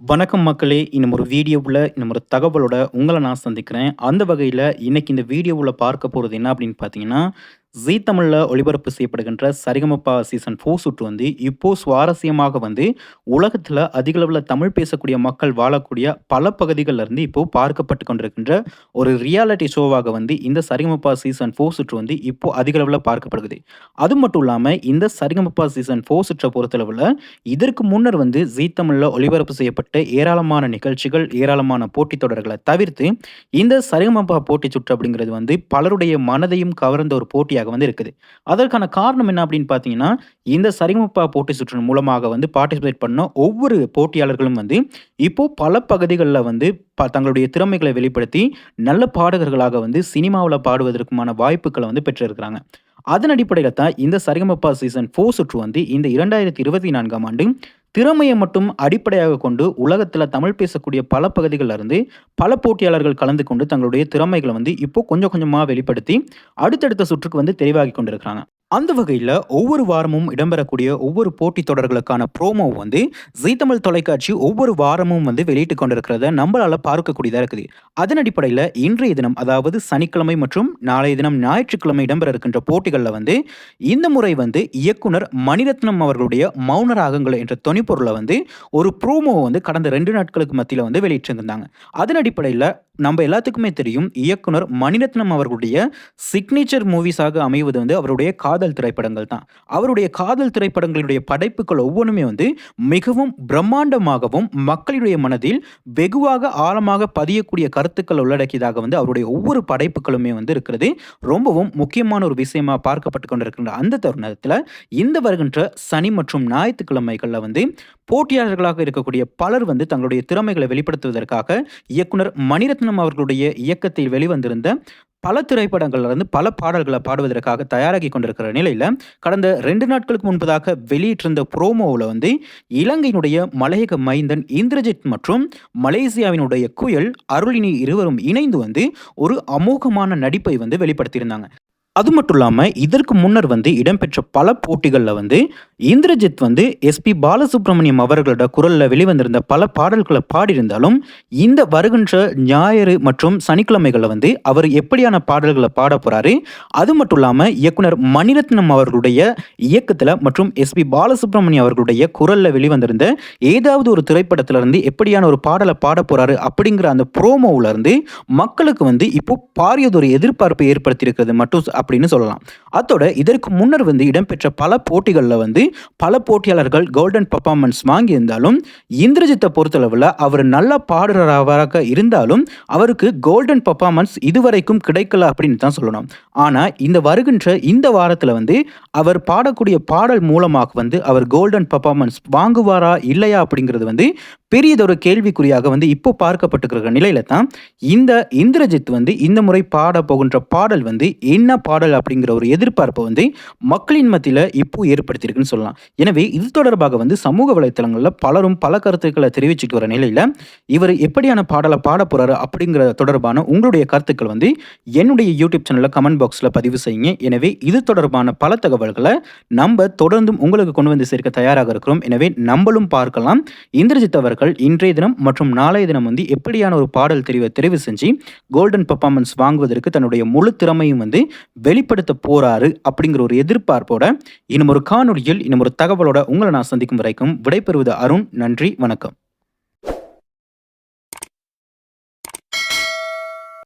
வணக்கம் மக்களே! இன்னும் ஒரு வீடியோவில் இன்னும் ஒரு தகவலோட உங்களை நான் சந்திக்கிறேன். அந்த வகையில் இன்றைக்கி இந்த வீடியோவில் பார்க்க போகிறது என்ன அப்படின்னு பார்த்தீங்கன்னா, ஜீ தமிழில் ஒளிபரப்பு செய்யப்படுகின்ற சரிகமப்பா சீசன் ஃபோர் சுற்று வந்து இப்போ சுவாரஸ்யமாக வந்து உலகத்தில் அதிகளவில் தமிழ் பேசக்கூடிய மக்கள் வாழக்கூடிய பல பகுதிகளிலிருந்து இருந்து பார்க்கப்பட்டு கொண்டிருக்கின்ற ஒரு ரியாலிட்டி ஷோவாக வந்து இந்த சரிகமப்பா சீசன் ஃபோர் சுற்று வந்து இப்போ அதிகளவில் பார்க்கப்படுகிறது. அது மட்டும் இல்லாமல் இந்த சரிகமப்பா சீசன் ஃபோர் சுற்றை பொறுத்தளவுல இதற்கு முன்னர் வந்து ஜீ தமிழில் ஒளிபரப்பு செய்யப்பட்ட ஏராளமான நிகழ்ச்சிகள், ஏராளமான போட்டித் தொடர்களை தவிர்த்து, இந்த சரிகமப்பா போட்டி சுற்று அப்படிங்கிறது வந்து பலருடைய மனதையும் கவர்ந்த ஒரு போட்டியாக வந்து இருக்குது. அதற்கான காரணம் என்ன அப்படின்னு பார்த்தீங்கன்னா, இந்த சரிமுப்பா போட்டி சுற்றின் மூலமாக வந்து பார்ட்டிசிபேட் பண்ண ஒவ்வொரு போட்டியாளர்களும் வந்து இப்போ பல பகுதிகளில் வந்து ப தங்களுடைய திறமைகளை வெளிப்படுத்தி நல்ல பாடகர்களாக வந்து சினிமாவில் பாடுவதற்குமான வாய்ப்புகளை வந்து பெற்றிருக்கிறாங்க. அதன் அடிப்படையில் தான் இந்த சரிகமப்பா சீசன் ஃபோர் சுற்று வந்து இந்த 2024ஆம் ஆண்டு திறமையை மட்டும் அடிப்படையாக கொண்டு உலகத்தில் தமிழ் பேசக்கூடிய பல பகுதிகளிலிருந்து பல போட்டியாளர்கள் கலந்து கொண்டு தங்களுடைய திறமைகளை வந்து இப்போ கொஞ்சம் கொஞ்சமாக வெளிப்படுத்தி அடுத்தடுத்த சுற்றுக்கு வந்து தெரிவாகி கொண்டிருக்கிறாங்க. அந்த வகையில் ஒவ்வொரு வாரமும் இடம்பெறக்கூடிய ஒவ்வொரு போட்டித் தொடர்களுக்கான ப்ரோமோ வந்து ஜீ தமிழ் தொலைக்காட்சி ஒவ்வொரு வாரமும் வந்து வெளியிட்டு கொண்டிருக்கிறத நம்மளால் பார்க்கக்கூடியதாக இருக்குது. அதன் அடிப்படையில் இன்றைய தினம் அதாவது சனிக்கிழமை மற்றும் நாளைய தினம் ஞாயிற்றுக்கிழமை இடம்பெற இருக்கின்ற போட்டிகளில் வந்து இந்த முறை வந்து இயக்குனர் மணிரத்னம் அவர்களுடைய மௌன ராகங்கள் என்ற தொனிப்பொருளை வந்து ஒரு ப்ரோமோ வந்து கடந்த ரெண்டு நாட்களுக்கு மத்தியில் வந்து வெளியிட்டிருந்தாங்க. அதன் அடிப்படையில் நம்ம எல்லாத்துக்குமே தெரியும் இயக்குனர் மணிரத்னம் அவர்களுடைய சிக்னேச்சர் மூவிஸாக அமைவது வந்து அவருடைய காதல் திரைப்படங்கள் தான். அவருடைய காதல் திரைப்படங்களுடைய படைப்புகள் ஒவ்வொன்னுமே வந்து மிகவும் பிரம்மாண்டமாகவும், மக்களுடைய மனதில் வெகுவாக ஆழமாக பதியக்கூடிய கருத்துக்கள் உள்ளடக்கியதாக வந்து அவருடைய ஒவ்வொரு படைப்புகளுமே வந்து இருக்கிறது. ரொம்பவும் முக்கியமான ஒரு விஷயமா பார்க்கப்பட்டு கொண்டிருக்கின்ற அந்த தருணத்தில் இந்த வருகின்ற சனி மற்றும் ஞாயிற்றுக்கிழமைகளில் வந்து போட்டியாளர்களாக இருக்கக்கூடிய பலர் வந்து தங்களுடைய திறமைகளை வெளிப்படுத்துவதற்காக இயக்குனர் மணிரத்னம் அவர்களுடைய இயக்கத்தில் வெளிவந்திருந்த பல திரைப்படங்கள்லேருந்து பல பாடல்களை பாடுவதற்காக தயாராகி கொண்டிருக்கிற நிலையில் கடந்த ரெண்டு நாட்களுக்கு முன்பதாக வெளியிட்டிருந்த புரோமோவில் வந்து இலங்கையினுடைய மலையக மைந்தன் இந்திரஜித் மற்றும் மலேசியாவினுடைய குயல் அருளினி இருவரும் இணைந்து வந்து ஒரு அமோகமான நடிப்பை வந்து வெளிப்படுத்தியிருந்தாங்க. அது மட்டும் இல்லாமல் இதற்கு முன்னர் வந்து இடம்பெற்ற பல போட்டிகளில் வந்து இந்திரஜித் வந்து எஸ்.பி. பாலசுப்ரமணியம் அவர்களோட குரலில் வெளிவந்திருந்த பல பாடல்களை பாடியிருந்தாலும், இந்த வருகின்ற ஞாயிறு மற்றும் சனிக்கிழமைகளில் வந்து அவர் எப்படியான பாடல்களை பாடப் போகிறாரு அது மட்டும் இல்லாமல் இயக்குனர் மணிரத்னம் அவர்களுடைய இயக்கத்தில் மற்றும் எஸ்.பி. பாலசுப்ரமணியம் அவர்களுடைய குரலில் வெளிவந்திருந்த ஏதாவது ஒரு திரைப்படத்திலிருந்து எப்படியான ஒரு பாடலை பாடப் போகிறாரு அப்படிங்கிற அந்த ப்ரோமோவிலேருந்து மக்களுக்கு வந்து இப்போ பாரியதொரு எதிர்பார்ப்பை ஏற்படுத்தியிருக்கிறது மட்டும் அப்படின்னு சொல்லலாம். அதோட இதற்கு முன்னர் வந்து இடம்பெற்ற பல போட்டிகளில் வந்து பல போட்டியாளர்கள் கோல்டன் பர்ஃபார்மன்ஸ் வாங்கியிருந்தாலும், இந்திரஜித்தை பொறுத்தளவில் அவர் நல்ல பாடுறவராக இருந்தாலும், அவருக்கு கோல்டன் பர்ஃபார்மன்ஸ் இதுவரைக்கும் கிடைக்கல அப்படின்னு தான் சொல்லணும். ஆனால் இந்த வருகின்ற இந்த வாரத்தில் வந்து அவர் பாடக்கூடிய பாடல் மூலமாக வந்து அவர் கோல்டன் பர்ஃபார்மன்ஸ் வாங்குவாரா? இல்லையா? அப்படிங்கிறது வந்து பெரியதொரு கேள்விக்குறியாக வந்து இப்போ பார்க்கப்பட்டுக்கிற நிலையில தான் இந்த இந்திரஜித் வந்து இந்த முறை பாட போகின்ற பாடல் வந்து என்ன பாடல் அப்படிங்கிற ஒரு எதிர்பார்ப்பை வந்து மக்களின் மத்தியில் இப்போ ஏற்படுத்தியிருக்குன்னு சொல்லலாம். எனவே இது தொடர்பாக வந்து சமூக வலைத்தளங்களில் பலரும் பல கருத்துக்களை தெரிவிச்சுட்டு வர நிலையில் இவர் எப்படியான பாடலை பாட போறாரு அப்படிங்கிற தொடர்பான உங்களுடைய கருத்துக்கள் வந்து என்னுடைய யூடியூப் சேனலில் கமெண்ட் பாக்ஸில் பதிவு செய்யுங்க. எனவே இது தொடர்பான பல தகவல்களை நம்ம தொடர்ந்தும் உங்களுக்கு கொண்டு வந்து சேர்க்க தயாராக இருக்கிறோம். எனவே நம்மளும் பார்க்கலாம். இந்திரஜித் அவர்கள் இன்றைய தினம் மற்றும் நாளைய தினம் வந்து எப்படியான ஒரு பாடல் தெரிவ தெரிவு செஞ்சு கோல்டன் பர்ஃபார்மன்ஸ் வாங்குவதற்கு தன்னுடைய முழு திறமையும் வந்து வெளிப்படுத்த போறாரு அப்படிங்கிற ஒரு எதிர்பார்ப்போட இன்னும் ஒரு காணொளியில் இன்னும் ஒரு தகவலோட உங்களை நான் சந்திக்கும் வரைக்கும் விடைபெறுவது அருண். நன்றி, வணக்கம்.